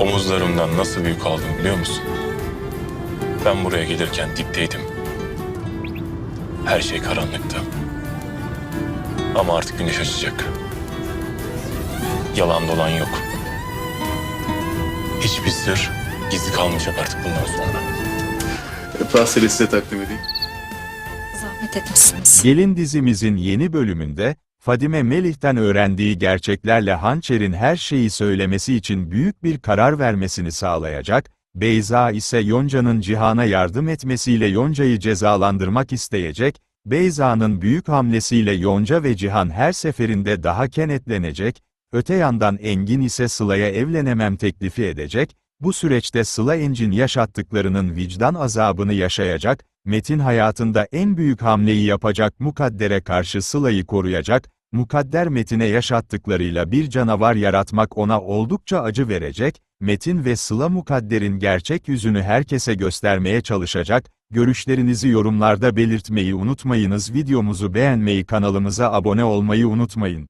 Omuzlarımdan nasıl büyük aldım biliyor musun? Ben buraya gelirken dipteydim. Her şey karanlıktı. Ama artık güneş açacak. Yalan dolan yok. Hiçbir sır gizli kalmayacak artık bundan sonra. Pasteli size takdim edeyim. Zahmet etmişsiniz. Gelin dizimizin yeni bölümünde, Fadime Melih'ten öğrendiği gerçeklerle Hançer'in her şeyi söylemesi için büyük bir karar vermesini sağlayacak, Beyza ise Yonca'nın Cihan'a yardım etmesiyle Yonca'yı cezalandırmak isteyecek, Beyza'nın büyük hamlesiyle Yonca ve Cihan her seferinde daha kenetlenecek, öte yandan Engin ise Sıla'ya evlenemem teklifi edecek, bu süreçte Sıla Engin yaşattıklarının vicdan azabını yaşayacak, Metin hayatında en büyük hamleyi yapacak Mukadder'e karşı Sıla'yı koruyacak, Mukadder Metin'e yaşattıklarıyla bir canavar yaratmak ona oldukça acı verecek, Metin ve Sıla Mukadder'in gerçek yüzünü herkese göstermeye çalışacak, görüşlerinizi yorumlarda belirtmeyi unutmayınız videomuzu beğenmeyi kanalımıza abone olmayı unutmayın.